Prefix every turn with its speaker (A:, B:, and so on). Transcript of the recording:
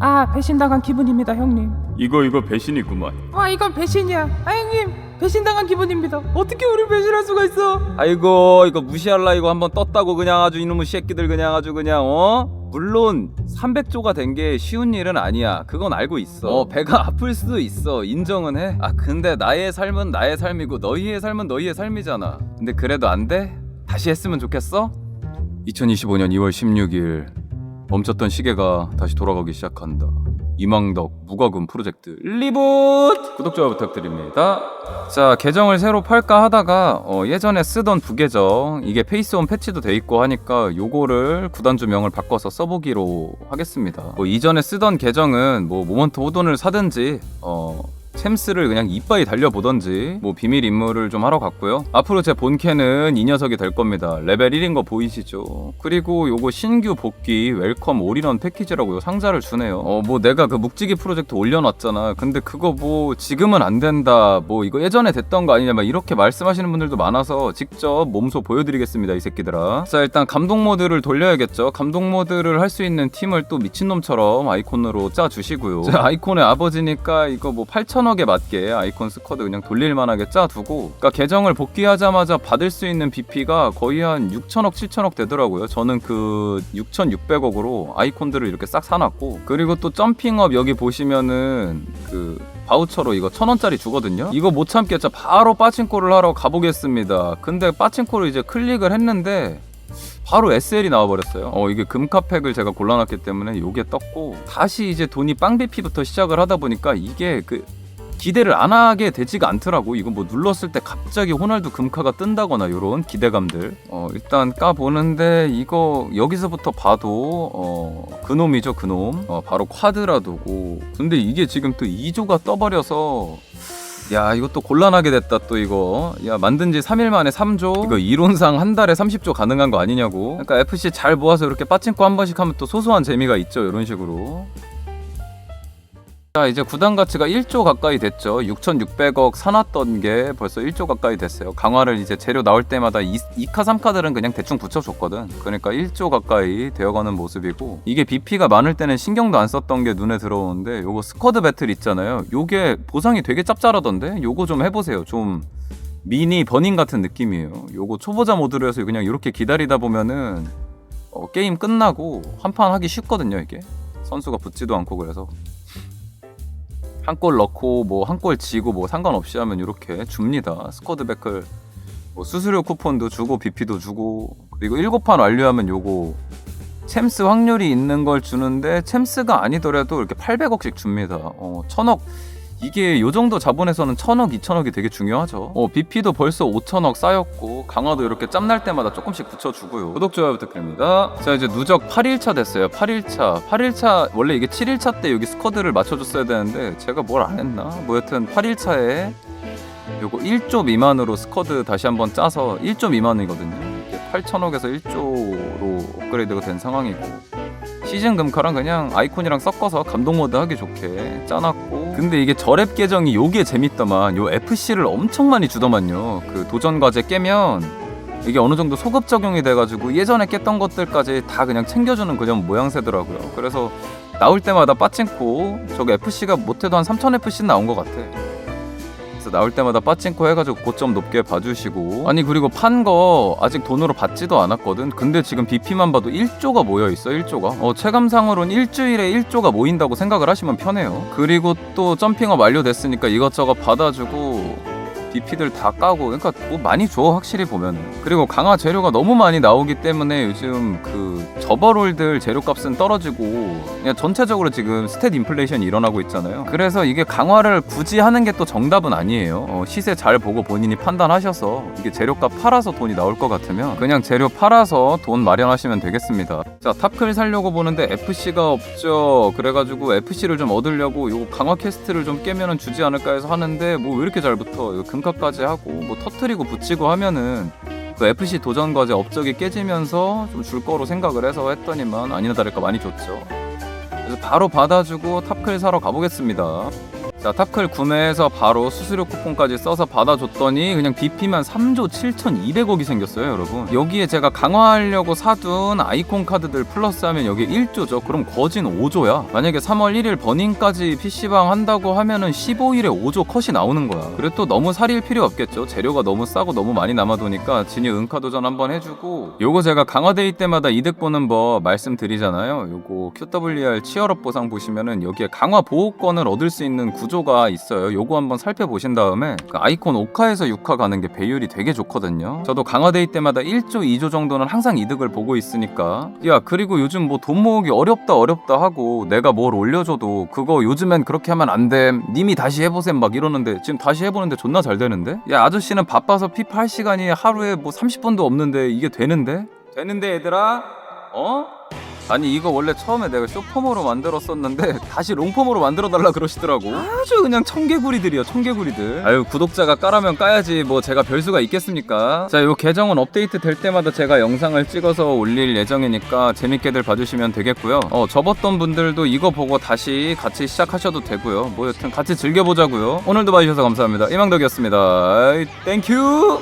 A: 아 배신당한 기분입니다 형님.
B: 이거 이거 배신이구만.
A: 아 이건 배신이야. 아 형님 배신당한 기분입니다. 어떻게 우리 배신할 수가 있어?
C: 아이고 이거 무시할라 이거 한번 떴다고 그냥 아주 이놈의 새끼들 그냥 아주 그냥 어? 물론 300조가 된 게 쉬운 일은 아니야. 그건 알고 있어. 어 배가 아플 수도 있어. 인정은 해 아 근데 나의 삶은 나의 삶이고 너희의 삶은 너희의 삶이잖아. 근데 그래도 안 돼? 다시 했으면 좋겠어? 2025년 2월 16일 멈췄던 시계가 다시 돌아가기 시작한다. 이망덕 무과금 프로젝트 리부트 구독 좋아요 부탁드립니다. 자 계정을 새로 팔까 하다가 어, 예전에 쓰던 부계정 이게 페이스온 패치도 돼 있고 하니까 요거를 구단주 명을 바꿔서 써보기로 하겠습니다. 뭐 이전에 쓰던 계정은 뭐 모먼트 호돈을 사든지 어 챔스를 그냥 이빠이 달려보던지 뭐 비밀 임무를 좀 하러 갔고요. 앞으로 제 본캐는 이 녀석이 될 겁니다. 레벨 1인 거 보이시죠? 그리고 요거 신규 복귀 웰컴 올인원 패키지라고 요 상자를 주네요. 어 뭐 내가 그 묵지기 프로젝트 올려놨잖아. 근데 그거 뭐 지금은 안 된다. 뭐 이거 예전에 됐던 거 아니냐 막 이렇게 말씀하시는 분들도 많아서 직접 몸소 보여드리겠습니다 이 새끼들아. 자 일단 감동 모드를 돌려야겠죠? 감동 모드를 할 수 있는 팀을 또 미친놈처럼 아이콘으로 짜주시고요. 자 아이콘의 아버지니까 이거 뭐 8천 억에 맞게 아이콘 스쿼드 그냥 돌릴만하게 짜두고 그러니까 계정을 복귀하자마자 받을 수 있는 BP가 거의 한 6천억 7천억 되더라고요 저는 그 6,600억으로 아이콘들을 이렇게 싹 사놨고 그리고 또 점핑업 여기 보시면은 그 바우처로 이거 천 원짜리 주거든요. 이거 못 참겠죠. 바로 빠친코를 하러 가보겠습니다. 근데 빠친코를 이제 클릭을 했는데 바로 SL이 나와버렸어요. 어 이게 금카팩을 제가 골라놨기 때문에 이게 떴고 다시 이제 돈이 빵비피부터 시작을 하다 보니까 이게 그 기대를 안 하게 되지가 않더라고. 이거 뭐 눌렀을 때 갑자기 호날두 금카가 뜬다거나 요런 기대감들. 어 일단 까 보는데 이거 여기서부터 봐도 어 그놈이죠 그놈. 어 바로 쿼드라도고. 근데 이게 지금 또 2조가 떠버려서 야 이것도 곤란하게 됐다 또 이거 야 만든 지 3일 만에 3조 이거 이론상 한 달에 30조 가능한 거 아니냐고 그러니까 FC 잘 모아서 이렇게 빠친코 한 번씩 하면 또 소소한 재미가 있죠 이런 식으로 자 이제 구단 가치가 1조 가까이 됐죠. 6,600억 사놨던 게 벌써 1조 가까이 됐어요. 강화를 이제 재료 나올 때마다 2, 2카 3카들은 그냥 대충 붙여줬거든. 그러니까 1조 가까이 되어가는 모습이고 이게 BP가 많을 때는 신경도 안 썼던 게 눈에 들어오는데 요거 스쿼드 배틀 있잖아요. 요게 보상이 되게 짭짤하던데? 요거 좀 해보세요. 좀 미니 버닝 같은 느낌이에요. 요거 초보자 모드로 해서 그냥 이렇게 기다리다 보면은 어, 게임 끝나고 한 판 하기 쉽거든요 이게. 선수가 붙지도 않고 그래서 한 골 넣고 뭐 한 골 지고 뭐 상관없이 하면 이렇게 줍니다. 스쿼드 백을 뭐 수수료 쿠폰도 주고 BP도 주고 그리고 7판 완료하면 요거 챔스 확률이 있는 걸 주는데 챔스가 아니더라도 이렇게 800억씩 줍니다. 어, 천억 이게 요 정도 자본에서는 천억, 이천억이 되게 중요하죠. 어, BP도 벌써 5천억 쌓였고 강화도 이렇게 짬날 때마다 조금씩 붙여주고요. 구독, 좋아요 부탁드립니다. 자 이제 누적 8일차 됐어요. 8일차. 8일차 원래 이게 7일차 때 여기 스쿼드를 맞춰줬어야 되는데 제가 뭘 안 했나? 뭐 여튼 8일차에 요거 1조 미만으로 스쿼드 다시 한번 짜서 1조 미만이거든요. 8천억에서 1조로 업그레이드가 된 상황이고 시즌 금카랑 그냥 아이콘이랑 섞어서 감동 모드 하기 좋게 짜놨고. 근데 이게 저랩 계정이 요게 재밌더만. 요 FC를 엄청 많이 주더만요. 그 도전 과제 깨면 이게 어느 정도 소급 적용이 돼가지고 예전에 깼던 것들까지 다 그냥 챙겨주는 그냥 모양새더라고요. 그래서 나올 때마다 빠친코 저거 FC가 못해도 한 3000FC 나온 것 같아 그래서 나올 때마다 빠친코 해가지고 고점 높게 봐주시고. 아니 그리고 판 거 아직 돈으로 받지도 않았거든. 근데 지금 BP만 봐도 1조가 모여있어 1조가. 어 체감상으로는 일주일에 1조가 모인다고 생각을 하시면 편해요. 그리고 또 점핑업 완료됐으니까 이것저것 받아주고 BP들 다 까고 그러니까 뭐 많이 줘 확실히 보면은 그리고 강화 재료가 너무 많이 나오기 때문에 요즘 그 저버롤들 재료값은 떨어지고 그냥 전체적으로 지금 스탯 인플레이션이 일어나고 있잖아요. 그래서 이게 강화를 굳이 하는 게 또 정답은 아니에요. 어, 시세 잘 보고 본인이 판단하셔서 이게 재료값 팔아서 돈이 나올 것 같으면 그냥 재료 팔아서 돈 마련하시면 되겠습니다. 자 탑클 살려고 보는데 FC가 없죠. 그래가지고 FC를 좀 얻으려고 요 강화 퀘스트를 좀 깨면은 주지 않을까 해서 하는데 뭐 왜 이렇게 잘 붙어? 이거 금 카까지 하고 뭐 터트리고 붙이고 하면은 그 FC 도전 과제 업적이 깨지면서 좀 줄 거로 생각을 해서 했더니만 아니나 다를까 많이 줬죠. 그래서 바로 받아주고 탑클 사러 가보겠습니다. 자 타클 구매해서 바로 수수료 쿠폰까지 써서 받아줬더니 그냥 BP만 3조 7,200억이 생겼어요 여러분. 여기에 제가 강화하려고 사둔 아이콘 카드들 플러스 하면 여기 1조죠? 그럼 거진 5조야. 만약에 3월 1일 버닝까지 PC방 한다고 하면은 15일에 5조 컷이 나오는 거야. 그리고 또 너무 살일 필요 없겠죠? 재료가 너무 싸고 너무 많이 남아도니까 진이 은카 도전 한번 해주고. 요거 제가 강화데이 때마다 이득 보는 법 말씀드리잖아요. 요거 QWR 치얼업 보상 보시면은 여기에 강화 보호권을 얻을 수 있는 구 조가 있어요. 요거 한번 살펴보신 다음에 그 아이콘 5카에서 6카 가는 게 배율이 되게 좋거든요. 저도 강화데이 때마다 1조 2조 정도는 항상 이득을 보고 있으니까. 야 그리고 요즘 뭐 돈 모으기 어렵다 어렵다 하고 내가 뭘 올려줘도 그거 요즘엔 그렇게 하면 안 됨 님이 다시 해보셈 막 이러는데 지금 다시 해보는데 존나 잘 되는데? 야 아저씨는 바빠서 피팔 시간이 하루에 뭐 30분도 없는데 이게 되는데? 되는데 얘들아? 어? 아니 이거 원래 처음에 내가 쇼폼으로 만들었었는데 다시 롱폼으로 만들어 달라 그러시더라고. 아주 그냥 청개구리들이요 청개구리들. 아유 구독자가 까라면 까야지 뭐 제가 별수가 있겠습니까? 자요 계정은 업데이트 될 때마다 제가 영상을 찍어서 올릴 예정이니까 재밌게들 봐주시면 되겠고요. 어 접었던 분들도 이거 보고 다시 같이 시작하셔도 되고요. 뭐 여튼 같이 즐겨보자고요. 오늘도 봐주셔서 감사합니다. 이망덕이었습니다. 땡큐